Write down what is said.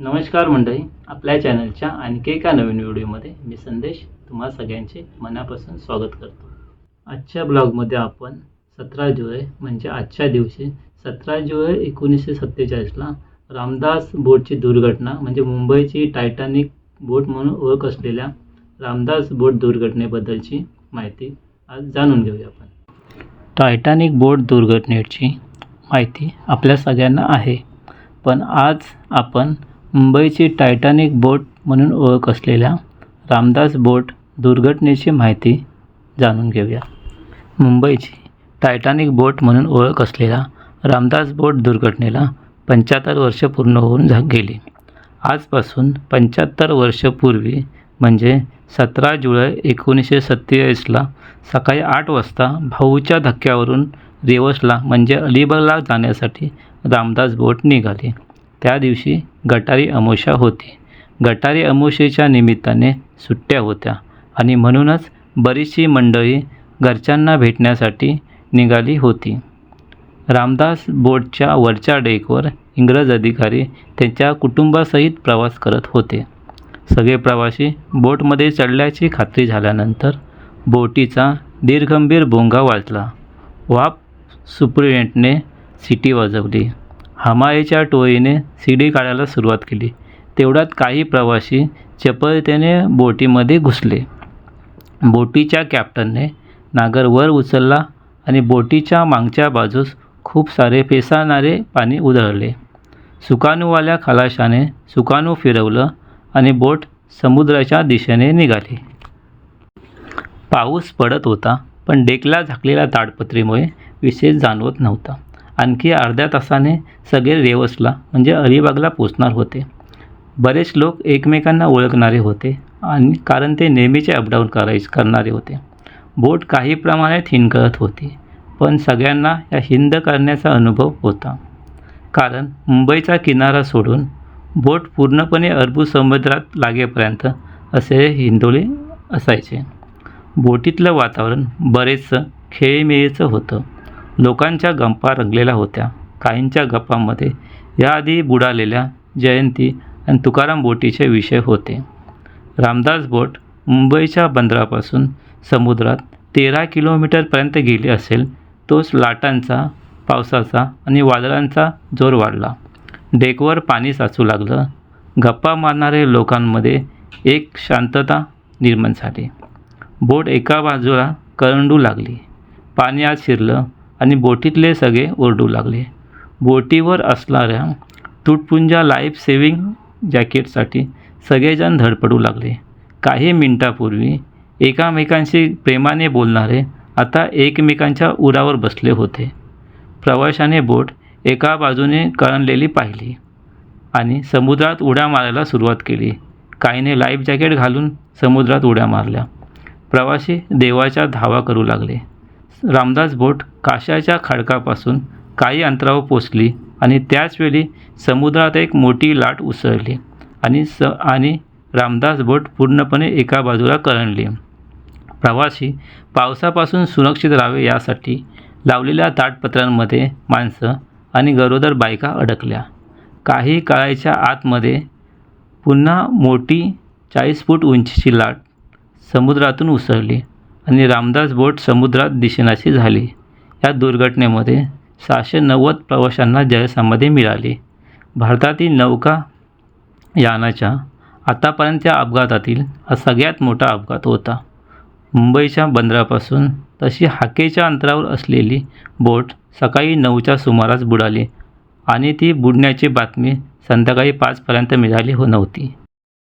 नमस्कार मंडळी आपल्या चॅनलच्या आणखी एका नवीन व्हिडिओमध्ये मी संदेश तुम्हा सगळ्यांचे मनापासून स्वागत करतो. आजच्या ब्लॉगमध्ये आपण सतरा जुलै म्हणजे आजच्या दिवशी सतरा जुलै एकोणीसशे सत्तेचाळीसला रामदास बोटची दुर्घटना म्हणजे मुंबईची टायटॅनिक बोट म्हणून ओळख असलेल्या रामदास बोट दुर्घटनेबद्दलची माहिती आज जाणून घेऊया आपण. टायटॅनिक बोट दुर्घटनेची माहिती आपल्या सगळ्यांना आहे पण आज आपण मुंबईची टायटॅनिक बोट म्हणून ओळख असलेल्या रामदास बोट दुर्घटनेची माहिती जाणून घेऊया. मुंबईची टायटॅनिक बोट म्हणून ओळख असलेल्या रामदास बोट दुर्घटनेला पंच्याहत्तर वर्ष पूर्ण होऊन झा गेली. आजपासून पंच्याहत्तर वर्षपूर्वी म्हणजे सतरा जुलै एकोणीसशे सत्तेचाळीसला सकाळी आठ वाजता भाऊच्या धक्क्यावरून रेवसला म्हणजे अलिबागला जाण्यासाठी रामदास बोट निघाली. त्या दिवशी गटारी अमावस्या होती. गटारी अमावस्येच्या निमित्ताने सुट्ट्या होत्या आणि म्हणूनच बरीचशी मंडळी घरच्यांना भेटण्यासाठी निघाली होती. रामदास बोटच्या वरच्या डेकवर इंग्रज अधिकारी त्यांच्या कुटुंबासहित प्रवास करत होते. सगळे प्रवासी बोटमध्ये चढल्याची खात्री झाल्यानंतर बोटीचा दीर्घंभीर भोंगा वाजला. वाप सुप्रिटेंडंटने सिटी वाजवली. हमाईच्या टोळीने शिडी काढायला सुरुवात केली. तेवढ्यात काही प्रवासी चपळतेने बोटीमध्ये घुसले. बोटीच्या कॅप्टनने नागर वर उचलला आणि बोटीच्या मागच्या बाजूस खूप सारे फेसाळणारे पाणी उधळले. सुकाणूवाल्या खलाशाने सुकाणू फिरवलं आणि बोट समुद्राच्या दिशेने निघाली. पाऊस पडत होता पण डेकला झाकलेल्या ताडपत्रीमुळे विशेष जाणवत नव्हता. आणखी अर्ध्या तासाने सगळे रेवसला म्हणजे अलिबागला पोचणार होते. बरेच लोक एकमेकांना ओळखणारे होते आणि कारण ते नेहमीचे अपडाऊन करायच करणारे होते. बोट काही प्रमाणात हिंदकळत होती पण सगळ्यांना या हिंद करण्याचा अनुभव होता. कारण मुंबईचा किनारा सोडून बोट पूर्णपणे अरबू समुद्रात लागेपर्यंत असे हिंदोळे असायचे. बोटीतलं वातावरण बरेचसं खेळीमेळीचं होतं. लोकांच्या गप्पा रंगलेल्या होत्या. काहींच्या गप्पांमध्ये याआधी बुडालेल्या जयंती आणि तुकाराम बोटीचे विषय होते. रामदास बोट मुंबईच्या बंदरापासून समुद्रात तेरा किलोमीटरपर्यंत गेली असेल तोच लाटांचा पावसाचा आणि वादळांचा जोर वाढला. डेकवर पाणी साचू लागलं. गप्पा मारणारे लोकांमध्ये एक शांतता निर्माण झाली. बोट एका बाजूला करंडू लागली. पाणी आत शिरलं. आणि बोटीतले सगळे ओरडू लागले. बोटीवर असणाऱ्या तुटपुंजा लाईफ सेविंग जॅकेटसाठी सगळेजण धडपडू लागले. काही मिनिटापूर्वी एकामेकांशी प्रेमाने बोलणारे आता एकमेकांच्या उरावर बसले होते. प्रवाशाने बोट एका बाजूने कळणलेली पाहिली आणि समुद्रात उड्या मारायला सुरुवात केली. काहीने लाईफ जॅकेट घालून समुद्रात उड्या मारल्या. प्रवासी देवाच्या धावा करू लागले. रामदास बोट काशाच्या खडकापासून काही अंतरावर पोचली आणि त्याचवेळी समुद्रात एक मोठी लाट उसळली आणि स आणि रामदास बोट पूर्णपणे एका बाजूला करंडली प्रवासी पावसापासून सुरक्षित राहावे यासाठी लावलेल्या ताटपत्रांमध्ये माणसं आणि गरोदर बायका अडकल्या. काही काळाच्या आतमध्ये पुन्हा मोठी चाळीस फूट उंचीची लाट समुद्रातून उसळली. आणि रामदास बोट समुद्रात दिसेनाशी झाली. या दुर्घटनेमध्ये सहाशे नव्वद प्रवाशांना जलसमाधी मिळाली. भारतातील नौका यानाच्या आतापर्यंतच्या अपघातातील हा सगळ्यात मोठा अपघात होता. मुंबईच्या बंदरापासून तशी हाकेच्या अंतरावर असलेली बोट सकाळी नऊच्या सुमारास बुडाली आणि ती बुडण्याची बातमी संध्याकाळी पाचपर्यंत मिळाली हो नव्हती.